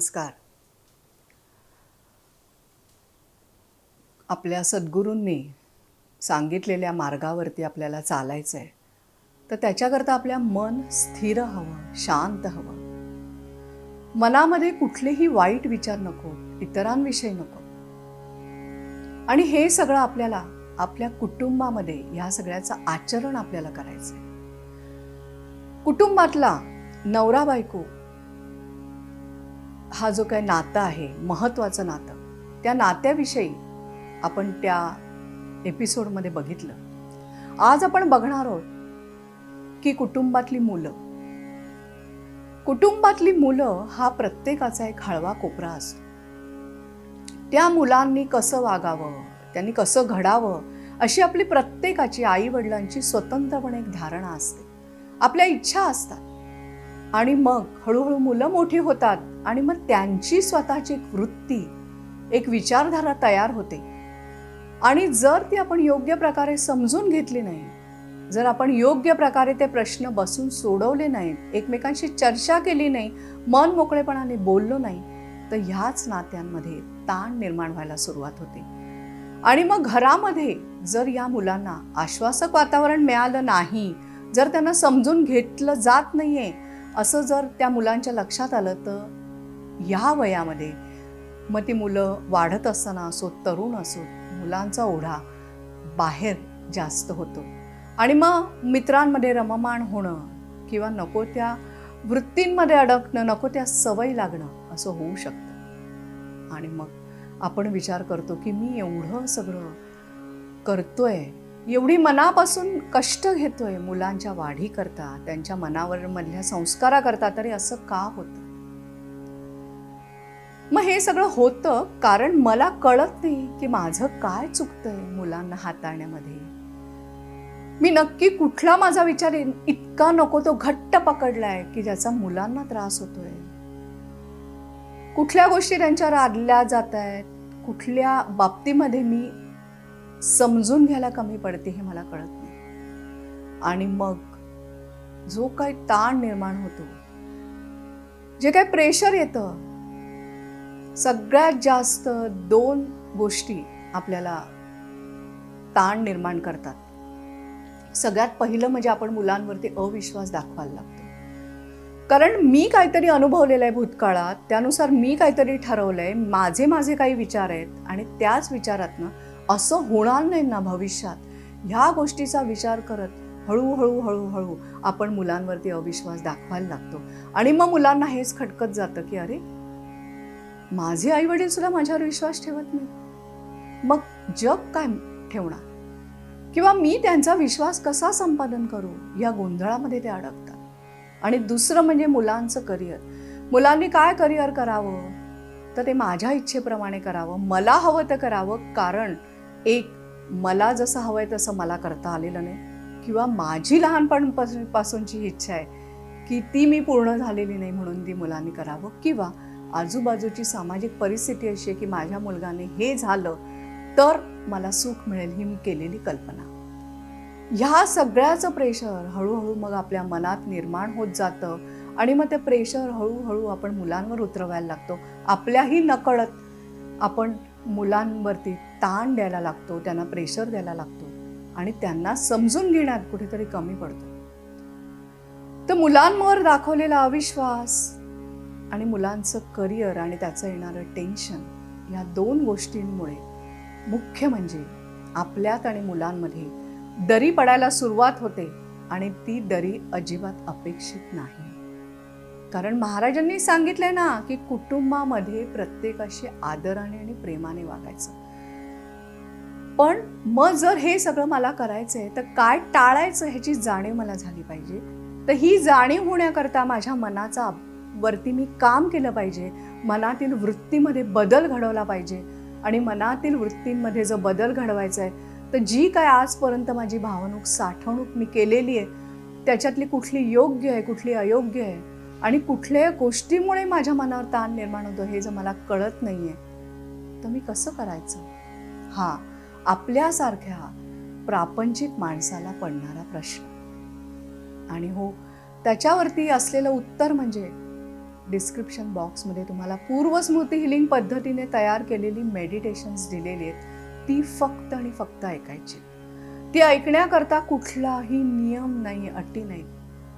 नमस्कार. आपल्या सद्गुरूंनी सांगितलेल्या मार्गावरती आपल्याला चालायचं आहे तर त्याच्याकरता आपल्या मन स्थिर हवं शांत हवं. मनामध्ये कुठलेही वाईट विचार नको इतरांविषयी नको. आणि हे सगळं आपल्याला आपल्या कुटुंबामध्ये ह्या सगळ्याचं आचरण आपल्याला करायचं आहे कुटुंबातला नवरा बायको हा जो काही नातं आहे महत्त्वाचं नातं त्या नात्याविषयी आपण त्या एपिसोडमध्ये बघितलं. आज आपण बघणार आहोत की कुटुंबातली मुलं कुटुंबातली मुलं हा प्रत्येकाचा एक हळवा कोपरा असतो. त्या मुलांनी कसं वागावं त्यांनी कसं घडावं अशी आपली प्रत्येकाची आई वडिलांची स्वतंत्रपणे एक धारणा असते. आपल्या इच्छा असतात. आणि मग हळूहळू मुलं मोठी होतात आणि मग त्यांची स्वतःची एक वृत्ती एक विचारधारा तयार होते. आणि जर ती आपण योग्य प्रकारे समजून घेतली नाही जर आपण योग्य प्रकारे ते प्रश्न बसून सोडवले नाहीत एकमेकांशी चर्चा केली नाही मन मोकळेपणाने बोललो नाही तर ह्याच नात्यांमध्ये ताण निर्माण व्हायला सुरुवात होते. आणि मग घरामध्ये जर या मुलांना आश्वासक वातावरण मिळालं नाही जर त्यांना समजून घेतलं जात नाहीये असं जर त्या मुलांच्या लक्षात आलं तर ह्या वयामध्ये मग ती मुलं वाढत असताना असो तरुण असोत मुलांचा ओढा बाहेर जास्त होतो. आणि मग मित्रांमध्ये रममाण होणं किंवा नको त्या वृत्तींमध्ये अडकणं नको त्या सवयी लागणं असं होऊ शकतं. आणि मग आपण विचार करतो की मी एवढं सगळं करतोय एवढी मनापासून कष्ट घेतोय मुलांच्या वाढीकरता त्यांच्या मनावर मधल्या संस्काराकरता तरी असं का होतं? मग हे सगळं होतं कारण मला कळत नाही की माझं काय चुकतंय मुलांना हाताळण्यामध्ये. मी नक्की कुठला माझा विचार इतका नको तो घट्ट पकडलाय की ज्याचा मुलांना त्रास होतोय. कुठल्या गोष्टी त्यांच्यावर आदल्या जात आहेत कुठल्या बाबतीमध्ये मी समजून घ्यायला कमी पडते हे मला कळत नाही. आणि मग जो काही ताण निर्माण होतो जे काही प्रेशर येतं सगळ्यात जास्त दोन गोष्टी आपल्याला ताण निर्माण करतात. सगळ्यात पहिलं म्हणजे आपण मुलांवरती अविश्वास दाखवायला लागतो. कारण मी काहीतरी अनुभवलेलं आहे भूतकाळात त्यानुसार मी काहीतरी ठरवलंय माझे माझे काही विचार आहेत आणि त्याच विचारातनं असं होणार नाही ना भविष्यात. ह्या गोष्टीचा विचार करत हळूहळू हळूहळू आपण मुलांवरती अविश्वास दाखवायला लागतो. आणि मग मुलांना हेच खटकत जातं की अरे माझे आई वडील सुद्धा माझ्यावर विश्वास ठेवत नाही. मग जग काय ठेवणार? किंवा मी त्यांचा विश्वास कसा संपादन करू? या गोंधळामध्ये ते अडकतात. आणि दुसरं म्हणजे मुलांचं करिअर. मुलांनी काय करिअर करावं? तर ते माझ्या इच्छेप्रमाणे करावं. मला हवं तर करावं. कारण एक मला जसं हवं आहे तसं मला करता आलेलं नाही. किंवा माझी लहानपणापासून पासूनची इच्छा आहे की ती मी पूर्ण झालेली नाही म्हणून ती मुलांनी करावं. किंवा आजूबाजूची सामाजिक परिस्थिती अशी आहे की माझ्या मुलगाने हे झालं तर मला सुख मिळेल ही मी केलेली कल्पना. ह्या सगळ्याचं प्रेशर हळूहळू मग आपल्या मनात निर्माण होत जातं आणि मग ते प्रेशर हळूहळू आपण मुलांवर उतरवायला लागतो. आपल्याही नकळत आपण मुलांवरती ताण द्यायला लागतो त्यांना प्रेशर द्यायला लागतो आणि त्यांना समजून घेण्यात कुठेतरी कमी पडतो. तर मुलांवर दाखवलेला अविश्वास आणि मुलांचं करिअर आणि त्याचं येणारं टेन्शन या दोन गोष्टींमुळे मुख्य म्हणजे आपल्यात आणि मुलांमध्ये दरी पडायला सुरुवात होते आणि ती दरी अजिबात अपेक्षित नाही. कारण महाराजांनी सांगितलंय ना की कुटुंबामध्ये प्रत्येकाशी आदराने आणि प्रेमाने वागायचं. पण मग जर हे सगळं मला करायचंय तर काय टाळायचं ह्याची जाणीव मला झाली पाहिजे? तर ही जाणीव होण्याकरता माझ्या मनाचा वरती मी काम केलं पाहिजे. मनातील वृत्तीमध्ये बदल घडवला पाहिजे. आणि मनातील वृत्तींमध्ये जर बदल घडवायचा आहे तर जी काय आजपर्यंत माझी भावनूक साठवणूक मी केलेली आहे त्याच्यातली कुठली योग्य आहे कुठली अयोग्य आहे आणि कुठल्या गोष्टीमुळे माझ्या मनावर ताण निर्माण होतो हे जर मला कळत नाही आहे तर मी कसं करायचं? हा आपल्यासारख्या प्रापंचिक माणसाला पडणारा प्रश्न. आणि हो त्याच्यावरती असलेलं उत्तर म्हणजे डिस्क्रिप्शन बॉक्समध्ये तुम्हाला पूर्वस्मृती हिलिंग पद्धतीने तयार केलेली मेडिटेशन्स दिलेली आहेत ती फक्त आणि फक्त ऐकायची. ती ऐकण्याकरता कुठलाही नियम नाही अटी नाही.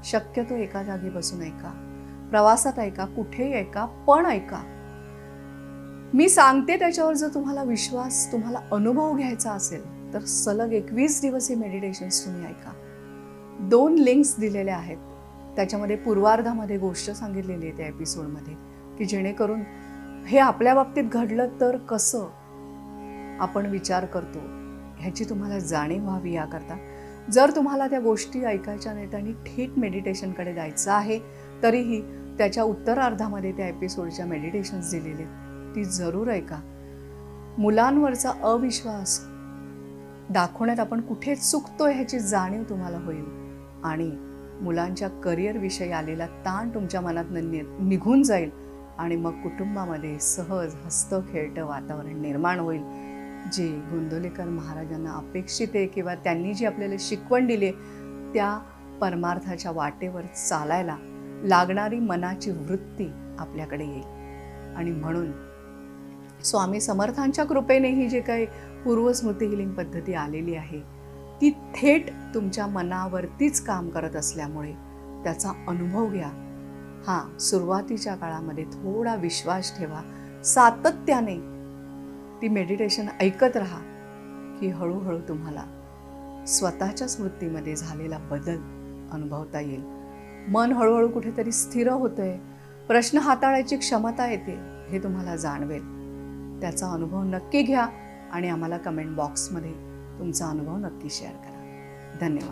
शक्यतो एका जागी बसून ऐका. प्रवासात ऐका कुठेही ऐका पण ऐका. मी सांगते त्याच्यावर जर तुम्हाला विश्वास तुम्हाला अनुभव घ्यायचा असेल तर सलग एकवीस दिवस हे मेडिटेशन्स तुम्ही ऐका. दोन लिंक्स दिलेल्या आहेत. त्याच्यामध्ये पूर्वार्धामध्ये गोष्ट सांगितलेली आहे त्या एपिसोडमध्ये की जेणेकरून हे आपल्या बाबतीत घडलं तर कसं आपण विचार करतो ह्याची तुम्हाला जाणीव व्हावी याकरता. जर तुम्हाला त्या गोष्टी ऐकायच्या नाहीत आणि थेट मेडिटेशनकडे जायचं आहे तरीही त्याच्या उत्तरार्धामध्ये त्या एपिसोडच्या मेडिटेशन्स दिलेले आहेत. ती जरूर ऐका. मुलांवरचा अविश्वास दाखवण्यात आपण कुठे चुकतो ह्याची जाणीव तुम्हाला होईल. आणि मुलांच्या करिअरविषयी आलेला ताण तुमच्या मनात निघून जाईल आणि मग कुटुंबामध्ये सहज हस्त खेळतं वातावरण निर्माण होईल. जे गोंदोलेकर महाराजांना अपेक्षित आहे किंवा त्यांनी जी आपल्याला शिकवण दिली त्या परमार्थाच्या वाटेवर चालायला लागणारी मनाची वृत्ती आपल्याकडे येईल. आणि म्हणून स्वामी समर्थांच्या कृपेने ही जे काही पूर्वस्मृती हिलिंग पद्धती आलेली आहे ती थेट तुमच्या मनावरतीच काम करत असल्यामुळे त्याचा अनुभव घ्या. हां सुरुवातीच्या काळामध्ये थोडा विश्वास ठेवा. सातत्याने ती मेडिटेशन ऐकत राहा की हळूहळू तुम्हाला स्वतःच्या स्मृतीमध्ये झालेला बदल अनुभवता येईल. मन हळूहळू कुठेतरी स्थिर होतंय. प्रश्न हाताळायची क्षमता येते हे तुम्हाला जाणवेल. त्याचा अनुभव नक्की घ्या आणि आम्हाला कमेंट बॉक्समध्ये तुमचा अनुभव नक्की शेअर करा. धन्यवाद.